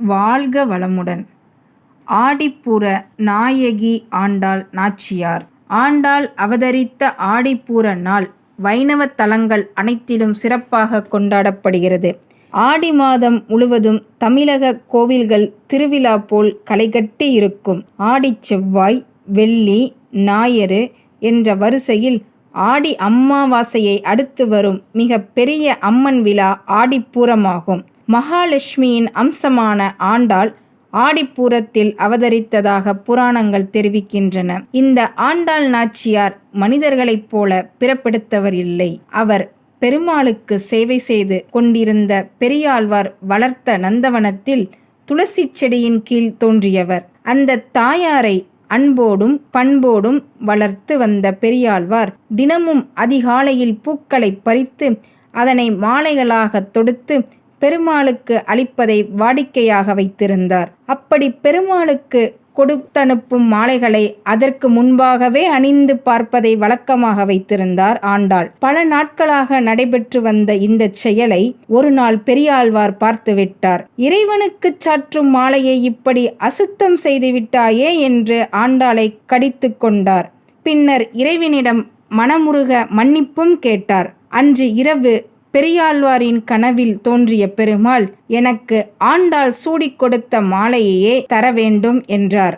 வாழ்க வளமுடன். ஆடிப்பூர நாயகி ஆண்டாள் நாச்சியார். ஆண்டாள் அவதரித்த ஆடிப்பூர நாள் வைணவ தலங்கள் அனைத்திலும் சிறப்பாக கொண்டாடப்படுகிறது. ஆடி மாதம் முழுவதும் தமிழக கோவில்கள் திருவிழா போல் களைகட்டி இருக்கும். ஆடி செவ்வாய் வெள்ளி ஞாயிறு என்ற வரிசையில் ஆடி அம்மாவாசையை அடுத்து வரும் மிக பெரிய அம்மன் விழா ஆடிப்பூரமாகும். மகாலட்சுமியின் அம்சமான ஆண்டாள் ஆடிப்பூரத்தில் அவதரித்ததாக புராணங்கள் தெரிவிக்கின்றன. இந்த ஆண்டாள் நாச்சியார் மனிதர்களைப் போல பிறப்பெடுத்தவர் இல்லை. அவர் பெருமாளுக்கு சேவை செய்து கொண்டிருந்த பெரியாழ்வார் வளர்த்த நந்தவனத்தில் துளசி செடியின் கீழ் தோன்றியவர். அந்த தாயாரை அன்போடும் பண்போடும் வளர்த்து வந்த பெரியாழ்வார் தினமும் அதிகாலையில் பூக்களை பறித்து அதனை மாலைகளாக தொடுத்து பெருமாளுக்கு அளிப்பதை வாடிக்கையாக வைத்திருந்தார். அப்படி பெருமாளுக்கு கொடுத்தனுப்பும் மாலைகளை அதற்கு முன்பாகவே அணிந்து பார்ப்பதை வழக்கமாக வைத்திருந்தார் ஆண்டாள். பல நாட்களாக நடைபெற்று வந்த இந்த செயலை ஒரு நாள் பெரியாழ்வார் பார்த்துவிட்டார் இறைவனுக்கு சாற்றும் மாலையை இப்படி அசுத்தம் செய்துவிட்டாயே என்று ஆண்டாளை கடித்து கொண்டார். பின்னர் இறைவனிடம் மனமுருக மன்னிப்பும் கேட்டார். அன்று இரவு பெரியாழ்வாரின் கனவில் தோன்றிய பெருமாள் எனக்கு ஆண்டாள் சூடிக் கொடுத்த மாலையையே தர வேண்டும் என்றார்.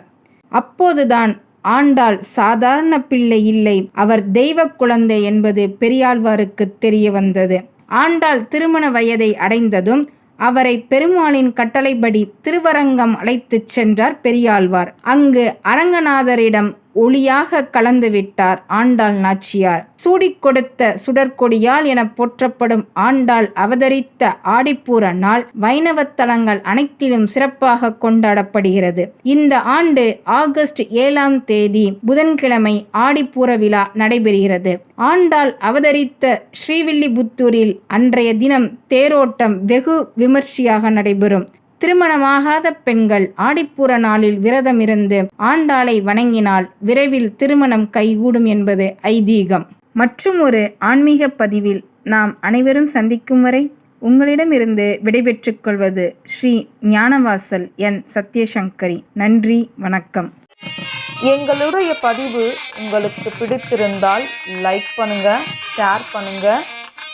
அப்போதுதான் ஆண்டாள் சாதாரண பிள்ளை இல்லை அவர் தெய்வ குழந்தை என்பது பெரியாழ்வாருக்கு தெரிய வந்தது. ஆண்டாள் திருமண வயதை அடைந்ததும் அவரை பெருமாளின் கட்டளைப்படி திருவரங்கம் அழைத்துச் சென்றார் பெரியாழ்வார். அங்கு அரங்கநாதரிடம் ஒளியாக கலந்துவிட்டார் ஆண்டாள் நாச்சியார். சூடிக் கொடுத்த சுடற்கொடியால் என போற்றப்படும் ஆண்டாள் அவதரித்த ஆடிப்பூர நாள் வைணவத்தலங்கள் அனைத்திலும் சிறப்பாக கொண்டாடப்படுகிறது. இந்த ஆண்டு ஆகஸ்ட் ஏழாம் தேதி புதன்கிழமை ஆடிப்பூர விழா நடைபெறுகிறது. ஆண்டாள் அவதரித்த ஸ்ரீவில்லிபுத்தூரில் அன்றைய தினம் தேரோட்டம் வெகு விமர்சையாக நடைபெறும். திருமணமாகாத பெண்கள் ஆடிப்பூர நாளில் விரதம் இருந்து ஆண்டாளை வணங்கினால் விரைவில் திருமணம் கைகூடும் என்பது ஐதீகம். மற்றும் ஒரு ஆன்மீக பதிவில் நாம் அனைவரும் சந்திக்கும் வரை உங்களிடமிருந்து விடைபெற்றுக் கொள்வது ஸ்ரீ ஞானவாசல் என் சத்யசங்கரி. நன்றி வணக்கம். எங்களுடைய பதிவு உங்களுக்கு பிடித்திருந்தால் லைக் பண்ணுங்க ஷேர் பண்ணுங்க.